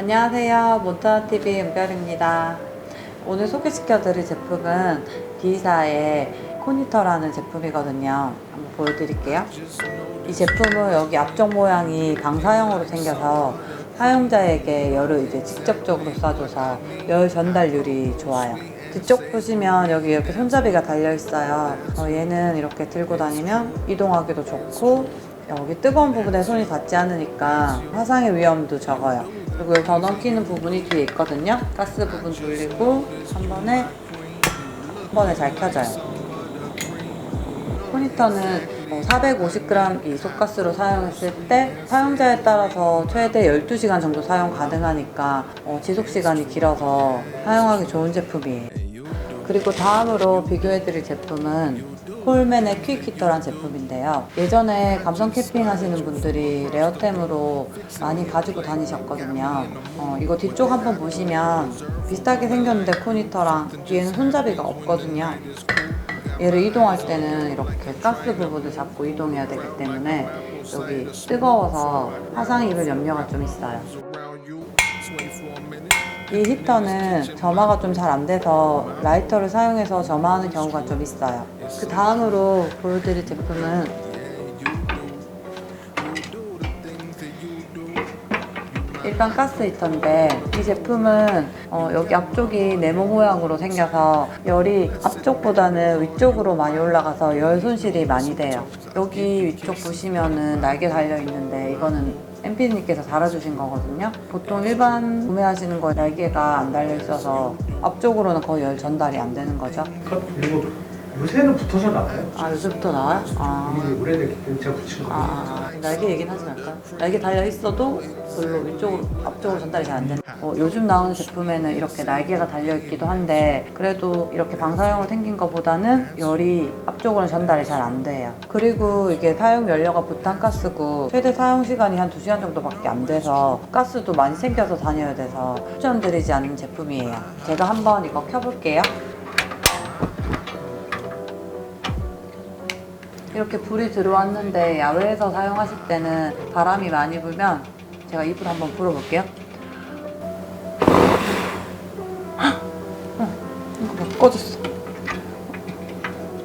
안녕하세요. 몬타나TV 은별입니다. 오늘 소개시켜드릴 제품은 D사의 코니터라는 제품이거든요. 한번 보여드릴게요. 이 제품은 여기 앞쪽 모양이 방사형으로 생겨서 사용자에게 열을 이제 직접적으로 쏴줘서 열 전달률이 좋아요. 뒤쪽 보시면 여기 이렇게 손잡이가 달려 있어요. 어, 얘는 이렇게 들고 다니면 이동하기도 좋고 여기 뜨거운 부분에 손이 닿지 않으니까 화상의 위험도 적어요. 그리고 여기 전원 키는 부분이 뒤에 있거든요. 가스 부분 돌리고 한 번에 한 번에 잘 켜져요. 모니터는 450g 이 속가스로 사용했을 때 사용자에 따라서 최대 12시간 정도 사용 가능하니까 어, 지속 시간이 길어서 사용하기 좋은 제품이에요. 그리고 다음으로 비교해드릴 제품은 콜맨의 퀵히터란 제품인데요. 예전에 감성 캠핑 하시는 분들이 레어템으로 많이 가지고 다니셨거든요. 어, 이거 뒤쪽 한번 보시면 비슷하게 생겼는데 코니터랑 뒤에는 손잡이가 없거든요. 얘를 이동할 때는 이렇게 가스 부분을 잡고 이동해야 되기 때문에 여기 뜨거워서 화상 입을 염려가 좀 있어요. 이 히터는 점화가 좀 잘 안 돼서 라이터를 사용해서 점화하는 경우가 좀 있어요. 그 다음으로 보여드릴 제품은 일반 가스 히터인데 이 제품은 어, 여기 앞쪽이 네모 모양으로 생겨서 열이 앞쪽보다는 위쪽으로 많이 올라가서 열 손실이 많이 돼요. 여기 위쪽 보시면은 날개 달려 있는데 이거는 MP님께서 달아주신 거거든요. 보통 일반 구매하시는 거 날개가 안 달려 있어서 앞쪽으로는 거의 열 전달이 안 되는 거죠. 요새는 붙어서 나와요. 아 요즘부터 나와요? 아. 이게 오래됐기 때문에 제가 붙인 거예요. 아, 아, 날개 얘기는 하지 말까? 날개 달려 있어도 별로 위쪽으로, 앞쪽으로 전달이 잘 안 되는. 어, 요즘 나오는 제품에는 이렇게 날개가 달려 있기도 한데, 그래도 이렇게 방사형으로 생긴 것보다는 열이 앞쪽으로 전달이 잘 안 돼요. 그리고 이게 사용 연료가 부탄가스고, 최대 사용 시간이 한 2시간 정도밖에 안 돼서, 가스도 많이 생겨서 다녀야 돼서, 추천드리지 않는 제품이에요. 제가 한번 이거 켜볼게요. 이렇게 불이 들어왔는데 야외에서 사용하실 때는 바람이 많이 불면 제가 이불 한번 불어볼게요. 헉! 어, 이거 봐, 꺼졌어.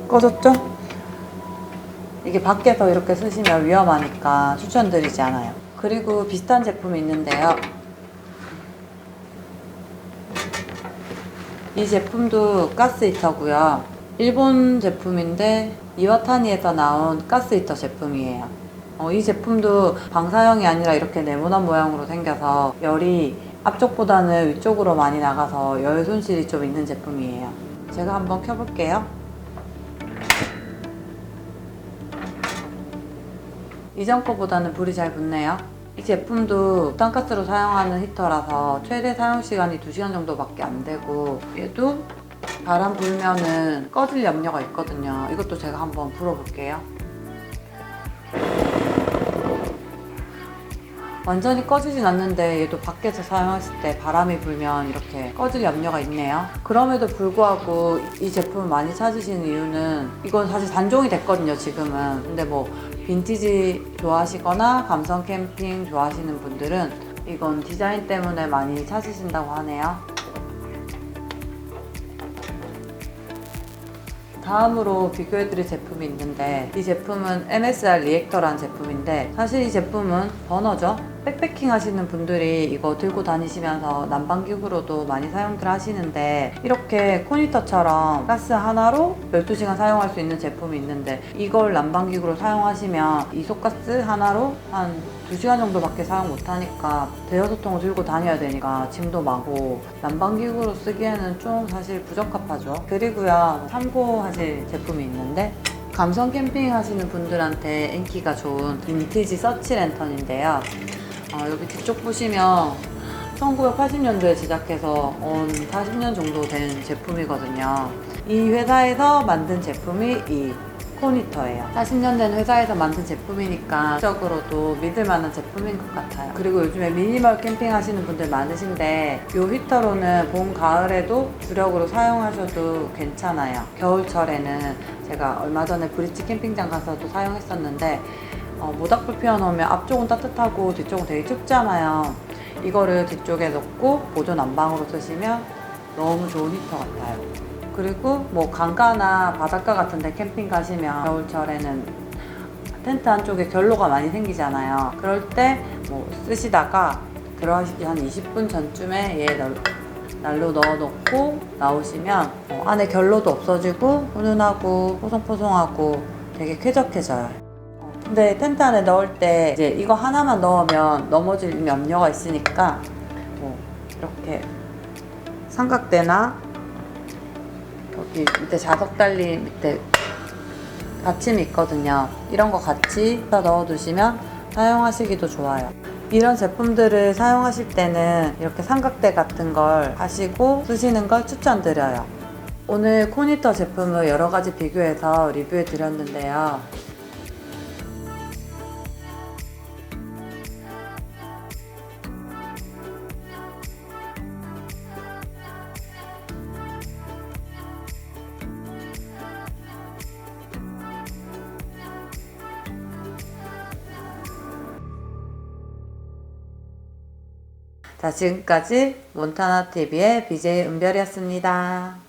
꺼졌죠? 이게 밖에서 이렇게 쓰시면 위험하니까 추천드리지 않아요. 그리고 비슷한 제품이 있는데요. 이 제품도 가스 히터고요. 일본 제품인데 이와타니에서 나온 가스 히터 제품이에요. 어, 이 제품도 방사형이 아니라 이렇게 네모난 모양으로 생겨서 열이 앞쪽보다는 위쪽으로 많이 나가서 열 손실이 좀 있는 제품이에요. 제가 한번 켜볼게요. 이전 거보다는 불이 잘 붙네요. 이 제품도 부탄가스로 사용하는 히터라서 최대 사용 시간이 2시간 정도밖에 안 되고 얘도 바람 불면은 꺼질 염려가 있거든요. 이것도 제가 한번 불어볼게요. 완전히 꺼지진 않는데 얘도 밖에서 사용했을 때 바람이 불면 이렇게 꺼질 염려가 있네요. 그럼에도 불구하고 이 제품을 많이 찾으시는 이유는 이건 사실 단종이 됐거든요, 지금은. 근데 뭐 빈티지 좋아하시거나 감성 캠핑 좋아하시는 분들은 이건 디자인 때문에 많이 찾으신다고 하네요. 다음으로 비교해드릴 제품이 있는데 이 제품은 MSR 리액터라는 제품인데 사실 이 제품은 버너죠 백패킹 하시는 분들이 이거 들고 다니시면서 난방기구로도 많이 사용들 하시는데 이렇게 코니터처럼 가스 하나로 12시간 사용할 수 있는 제품이 있는데 이걸 난방기구로 사용하시면 이속가스 하나로 한 2시간 정도밖에 사용 못하니까 대여섯 통을 들고 다녀야 되니까 짐도 많고 난방기구로 쓰기에는 좀 사실 부적합하죠. 그리고요 참고하실 제품이 있는데 감성 캠핑 하시는 분들한테 인기가 좋은 빈티지 서치 랜턴인데요. 어, 여기 뒤쪽 보시면 1980년도에 제작해서 온 40년 정도 된 제품이거든요. 이 회사에서 만든 제품이 이 코니터예요. 40년 된 회사에서 만든 제품이니까 적으로도 믿을 만한 제품인 것 같아요. 그리고 요즘에 미니멀 캠핑 하시는 분들 많으신데 이 히터로는 봄, 가을에도 주력으로 사용하셔도 괜찮아요. 겨울철에는 제가 얼마 전에 브릿지 캠핑장 가서도 사용했었는데 어, 모닥불 피워놓으면 앞쪽은 따뜻하고 뒤쪽은 되게 춥잖아요. 이거를 뒤쪽에 놓고 보조 난방으로 쓰시면 너무 좋은 히터 같아요. 그리고 뭐 강가나 바닷가 같은 데 캠핑 가시면 겨울철에는 텐트 안쪽에 결로가 많이 생기잖아요. 그럴 때 뭐 쓰시다가 들어가시기 한 20분 전쯤에 얘 널- 난로 넣어놓고 나오시면 어, 안에 결로도 없어지고 훈훈하고 포송포송하고 되게 쾌적해져요. 어, 근데 텐트 안에 넣을 때 이제 이거 하나만 넣으면 넘어질 염려가 있으니까 뭐 이렇게 삼각대나 여기 밑에 자석 달린 밑에 받침이 있거든요. 이런 거 같이 다 넣어두시면 사용하시기도 좋아요. 이런 제품들을 사용하실 때는 이렇게 삼각대 같은 걸 하시고 쓰시는 걸 추천드려요. 오늘 코니터 제품을 여러 가지 비교해서 리뷰해 드렸는데요. 자, 지금까지 몬타나 TV의 BJ 은별이었습니다.